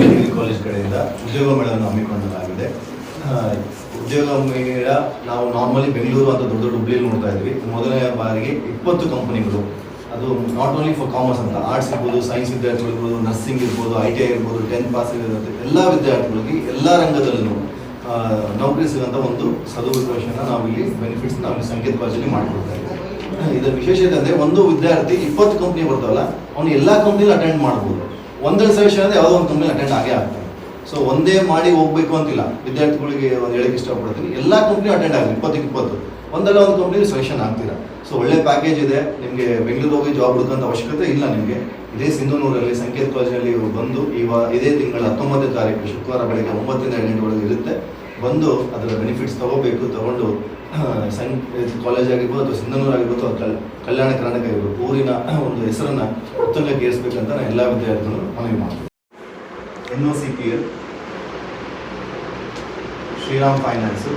Degree college ಕಡೆಯಿಂದ ಉದ್ಯೋಗ ಮೇಳವನ್ನು ಹಮ್ಮಿಕೊಳ್ಳಲಾಗಿದೆ. ಉದ್ಯೋಗ ಮೇಳ, ನಾವು ನಾರ್ಮಲಿ ಬೆಂಗಳೂರು ಅಂತ ದೊಡ್ಡ ದೊಡ್ಡ ಹುಬ್ಳಿಯಲ್ಲಿ ನೋಡ್ತಾ ಇದ್ವಿ. ಮೊದಲನೇ ಬಾರಿಗೆ ಇಪ್ಪತ್ತು ಕಂಪನಿಗಳು. ಅದು ನಾಟ್ ಓನ್ಲಿ ಫಾರ್ ಕಾಮರ್ಸ್ ಅಂತ ಆರ್ಟ್ಸ್ ಇರ್ಬೋದು ಸೈನ್ಸ್ ವಿದ್ಯಾರ್ಥಿಗಳು ಇರ್ಬೋದು ನರ್ಸಿಂಗ್ ಇರ್ಬೋದು ಐ ಟಿ ಐ ಇರ್ಬೋದು ಟೆಂತ್ ಪಾಸ್ ಇರುತ್ತೆ. ಎಲ್ಲ ವಿದ್ಯಾರ್ಥಿಗಳಿಗೆ ಎಲ್ಲ ರಂಗದಲ್ಲೂ ನೌಕರಿ ಸಿಗುವಂಥ ಒಂದು ಸದುಪಯೋಗನ ನಾವು ಇಲ್ಲಿ ಬೆನಿಫಿಟ್ಸ್ ನಾವು ಸಂಕೇತ ಕಾಲೇಜಲ್ಲಿ ಮಾಡಿಕೊಡ್ತಾ ಇದ್ದೀವಿ. ಇದರ ವಿಶೇಷತೆ ಅಂದರೆ ಒಂದು ವಿದ್ಯಾರ್ಥಿ ಇಪ್ಪತ್ತು ಕಂಪ್ನಿ ಬರ್ತಾವಲ್ಲ, ಅವನು ಎಲ್ಲ ಕಂಪ್ನಿಲಿ ಅಟೆಂಡ್ ಮಾಡ್ಬೋದು. ಒಂದೆರಡು ಸೆಷನ್ ಅಂದರೆ ಯಾವುದೋ ಒಂದು ಕಂಪ್ನಿ ಅಟೆಂಡ್ ಆಗೇ ಆಗ್ತಾನೆ ಸೊ ಒಂದೇ ಮಾಡಿ ಹೋಗ್ಬೇಕು ಅಂತಿಲ್ಲ. ವಿದ್ಯಾರ್ಥಿಗಳಿಗೆ ಒಂದು ಹೇಳಕ್ಕೆ ಇಷ್ಟಪಡ್ತೀನಿ. ಎಲ್ಲ ಕಂಪ್ನಿ ಅಟೆಂಡ್ ಆಗಲಿ, ಇಪ್ಪತ್ತಕ್ಕೆ ಇಪ್ಪತ್ತು. ಒಂದಲ್ಲ ಒಂದು ಕಂಪ್ನಿ ಸೆಲೆಕ್ಷನ್ ಆಗ್ತೀರಾ? ಸೊ ಒಳ್ಳೆ ಪ್ಯಾಕೇಜ್ ಇದೆ. ನಿಮಗೆ ಬೆಂಗಳೂರು ಹೋಗಿ ಜಾಬ್ ಹುಡುಕಂತ ಅವಶ್ಯಕತೆ ಇಲ್ಲ ನಿಮಗೆ. ಇದೇ ಸಿಂಧೂನೂರಲ್ಲಿ, ಸಂಕೇತ ಕಾಲೇಜಿನಲ್ಲಿ ಬಂದು ಇವ ಇದೇ ತಿಂಗಳ ಹತ್ತೊಂಬತ್ತನೇ ತಾರೀಕು ಶುಕ್ರವಾರ ಬೆಳಗ್ಗೆ ಒಂಬತ್ತರಿಂದ ಎಂಟು ಇರುತ್ತೆ. ಬಂದು ಅದರ ಬೆನಿಫಿಟ್ಸ್ ತಗೋಬೇಕು ತಗೊಂಡು ಸಂ ಕಾಲೇಜ್ ಆಗಿರ್ಬೋದು ಅಥವಾ ಸಿಂಧನೂರು ಆಗಿರ್ಬೋದು ಅಥವಾ ಕಲ್ ಕಲ್ಯಾಣ ಕರ್ನಾಟಕ ಆಗಿರ್ಬೋದು ಊರಿನ ಒಂದು ಹೆಸರನ್ನು ಉತ್ತಂಗಕ್ಕೆ ಏರಿಸಬೇಕಂತ ನಾನು ಎಲ್ಲ ವಿದ್ಯಾರ್ಥಿಗಳು ಮನವಿ ಮಾಡ್ತೀನಿ. N O C P L Shriram finance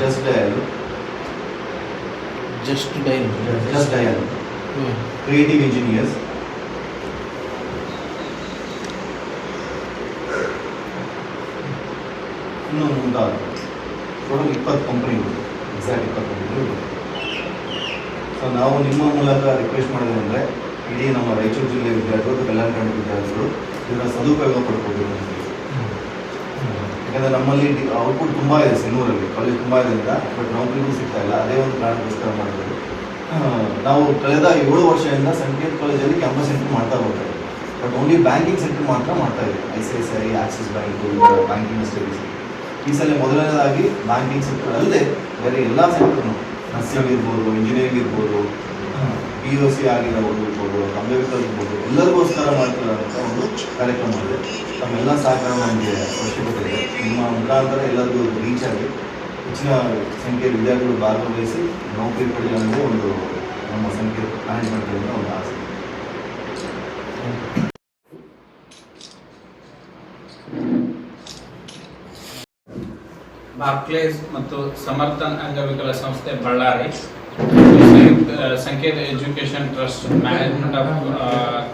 just dial just dial. Just dial creative engineers ಇನ್ನು ಮುಂದಾದ ಟೋಟಲ್ ಇಪ್ಪತ್ತು ಕಂಪ್ನಿಗಳು ಎಕ್ಸಾಕ್ಟ್ ಇಪ್ಪತ್ತು ಕಂಪ್ನಿಗಳು ಸೊ ನಾವು ನಿಮ್ಮ ಮೂಲಕ ರಿಕ್ವೆಸ್ಟ್ ಮಾಡೋದಂದರೆ ಇಡೀ ನಮ್ಮ ರಾಯಚೂರು ಜಿಲ್ಲೆ ವಿದ್ಯಾರ್ಥಿಗಳು ಕಲ್ಯಾಣ ವಿದ್ಯಾರ್ಥಿಗಳು ಇದರ ಸದುಪಯೋಗ ಪಡ್ಕೋಬೇಕು ಅಂತ ಯಾಕಂದರೆ ನಮ್ಮಲ್ಲಿ ಔಟ್ಪುಟ್ ತುಂಬ ಇದೆ ಸಿನ್ನೂರಲ್ಲಿ ಕಾಲೇಜ್ ತುಂಬ ಇದರಿಂದ ಬಟ್ ನೌಕರಿಗೂ ಸಿಗ್ತಾ ಇಲ್ಲ. ಅದೇ ಒಂದು ಕಾರಣಕ್ಕೋಸ್ಕರ ಮಾಡಿದ್ರು ನಾವು ಕಳೆದ ಏಳು ವರ್ಷದಿಂದ ಸಂಕೇತ್ ಕಾಲೇಜಲ್ಲಿ ಕ್ಯಾಂಪಸ್ ಸೆಂಟರ್ ಮಾಡ್ತಾ ಹೋಗ್ತಾರೆ ಬಟ್ ಓನ್ಲಿ ಬ್ಯಾಂಕಿಂಗ್ ಸೆಂಟರ್ ಮಾತ್ರ ಮಾಡ್ತಾ ಇದೆ I C I C I Axis bank banking studies ಈ ಸಲ ಮೊದಲನೇದಾಗಿ ಬ್ಯಾಂಕಿಂಗ್ ಸೆಕ್ಟರ್ ಅಲ್ಲದೆ ಬೇರೆ ಎಲ್ಲ ಸೆಕ್ಟರ್ನು ನರ್ಸಿಂಗ್ ಇರ್ಬೋದು ಇಂಜಿನಿಯರಿಂಗ್ ಇರ್ಬೋದು ಪಿ ಯು ಸಿ ಆಗಿರೋದು ಇರ್ಬೋದು ಅಂಬೇಡ್ಕರ್ ಇರ್ಬೋದು, ಎಲ್ಲರಿಗೋಸ್ಕರ ಮಾಡ್ತಿರೋಂಥ ಒಂದು ಕಾರ್ಯಕ್ರಮ ಇದೆ. ತಮ್ಮೆಲ್ಲ ಸಹಕಾರ ನಮಗೆ ಅವಶ್ಯಕತೆ ಇದೆ. ನಿಮ್ಮ ಮುಖಾಂತರ ಎಲ್ಲರಿಗೂ ರೀಚ್ ಆಗಿ ಹೆಚ್ಚಿನ ಸಂಖ್ಯೆಯ ವಿದ್ಯಾರ್ಥಿಗಳು ಭಾಗವಹಿಸಿ ನೌಕರಿ ಅನ್ನೋದು ಒಂದು ನಮ್ಮ ಸಂಖ್ಯೆ ಮ್ಯಾನೇಜ್ಮೆಂಟ್ ಒಂದು ಆಸೆ. ಬಾರ್ಕ್ಲೇಸ್ ಮತ್ತು ಸಮರ್ಥನ್ ಅಂಗವಿಕಲ ಸಂಸ್ಥೆ Ballari. Sanketh education trust management of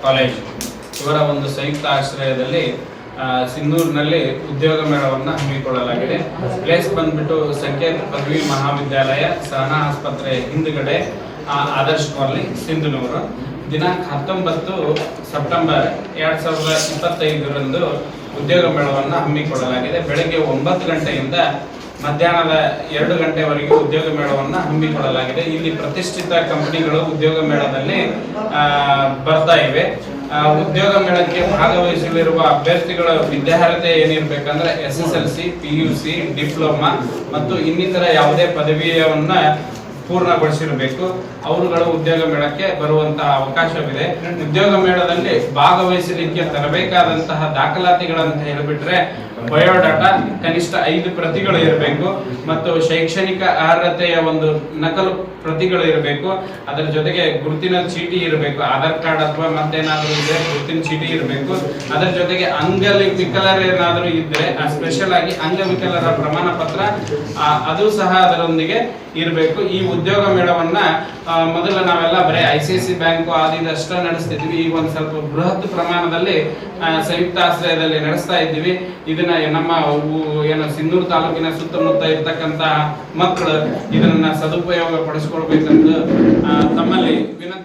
college. ಇವರ ಒಂದು ಸಂಯುಕ್ತ ಆಶ್ರಯದಲ್ಲಿ ಸಿಂಧೂರಿನಲ್ಲಿ ಉದ್ಯೋಗ ಮೇಳವನ್ನು ಹಮ್ಮಿಕೊಳ್ಳಲಾಗಿದೆ. ಪ್ಲೇಸ್ ಬಂದ್ಬಿಟ್ಟು ಸಂಕೇತ್ ಪದವಿ ಮಹಾವಿದ್ಯಾಲಯ, ಸಹನಾ ಆಸ್ಪತ್ರೆ ಹಿಂದುಗಡೆ ಆದರ್ಶ್ ಕಾಲನಿ, ಸಿಂಧನೂರು. ದಿನಾಂಕ ಹತ್ತೊಂಬತ್ತು ಸೆಪ್ಟೆಂಬರ್ ಎರಡು ಸಾವಿರದ ಇಪ್ಪತ್ತೈದರಂದು ಉದ್ಯೋಗ ಮೇಳವನ್ನು ಹಮ್ಮಿಕೊಳ್ಳಲಾಗಿದೆ. ಬೆಳಗ್ಗೆ ಒಂಬತ್ತು ಗಂಟೆಯಿಂದ ಮಧ್ಯಾಹ್ನದ ಎರಡು ಗಂಟೆವರೆಗೆ ಉದ್ಯೋಗ ಮೇಳವನ್ನು ಹಮ್ಮಿಕೊಳ್ಳಲಾಗಿದೆ. ಇಲ್ಲಿ ಪ್ರತಿಷ್ಠಿತ ಕಂಪನಿಗಳು ಉದ್ಯೋಗ ಮೇಳದಲ್ಲಿ ಬರ್ತಾ ಇವೆ. ಉದ್ಯೋಗ ಮೇಳಕ್ಕೆ ಭಾಗವಹಿಸಲಿರುವ ಅಭ್ಯರ್ಥಿಗಳ ವಿದ್ಯಾರ್ಹತೆ ಏನಿರಬೇಕಂದ್ರೆ S S L C, P U C, diploma ಮತ್ತು ಇನ್ನಿತರ ಯಾವುದೇ ಪದವಿಯವನ್ನ ಪೂರ್ಣಗೊಳಿಸಿರಬೇಕು. ಅವರುಗಳು ಉದ್ಯೋಗ ಮೇಳಕ್ಕೆ ಬರುವಂತಹ ಅವಕಾಶವಿದೆ. ಉದ್ಯೋಗ ಮೇಳದಲ್ಲಿ ಭಾಗವಹಿಸಲಿಕ್ಕೆ ತರಬೇಕಾದಂತಹ ದಾಖಲಾತಿಗಳಂತ ಹೇಳಿಬಿಟ್ರೆ ಬಯೋಡಾಟಾ ಕನಿಷ್ಠ ಐದು ಪ್ರತಿಗಳು ಇರಬೇಕು ಮತ್ತು ಶೈಕ್ಷಣಿಕ ಅರ್ಹತೆಯ ಒಂದು ನಕಲು ಪ್ರತಿಗಳು ಇರಬೇಕು. ಅದರ ಜೊತೆಗೆ ಗುರುತಿನ ಚೀಟಿ ಇರಬೇಕು. ಆಧಾರ್ ಕಾರ್ಡ್ ಅಥವಾ ಮತ್ತೇನಾದರೂ ಇದ್ರೆ ಗುರುತಿನ ಚೀಟಿ ಇರಬೇಕು. ಅದರ ಜೊತೆಗೆ ಅಂಗವಿಕಲರು ಏನಾದರೂ ಇದ್ರೆ ಸ್ಪೆಷಲ್ ಆಗಿ ಅಂಗವಿಕಲರ ಪ್ರಮಾಣ ಪತ್ರ ಅದು ಸಹ ಅದರೊಂದಿಗೆ ಇರಬೇಕು. ಈ ಉದ್ಯೋಗ ಮೇಳವನ್ನ ಮೊದಲು ನಾವೆಲ್ಲ ಬರೀ I C I C bank ಆದಿದಷ್ಟ ನಡೆಸ್ತಿದ್ವಿ. ಈಗ ಒಂದು ಸ್ವಲ್ಪ ಬೃಹತ್ ಪ್ರಮಾಣದಲ್ಲಿ ಸಂಯುಕ್ತ ಆಶ್ರಯದಲ್ಲಿ ನಡೆಸ್ತಾ ಇದ್ದೀವಿ. ಇದನ್ನ ನಮ್ಮ ಏನ ಸಿನ್ನೂರು ತಾಲೂಕಿನ ಸುತ್ತಮುತ್ತ ಇರತಕ್ಕಂತ ಮಕ್ಕಳು ಇದನ್ನ ಸದುಪಯೋಗ ಪಡಿಸ್ಕೊಳ್ಬೇಕಂತ ತಮ್ಮಲ್ಲಿ ವಿನಂತಿಸಿ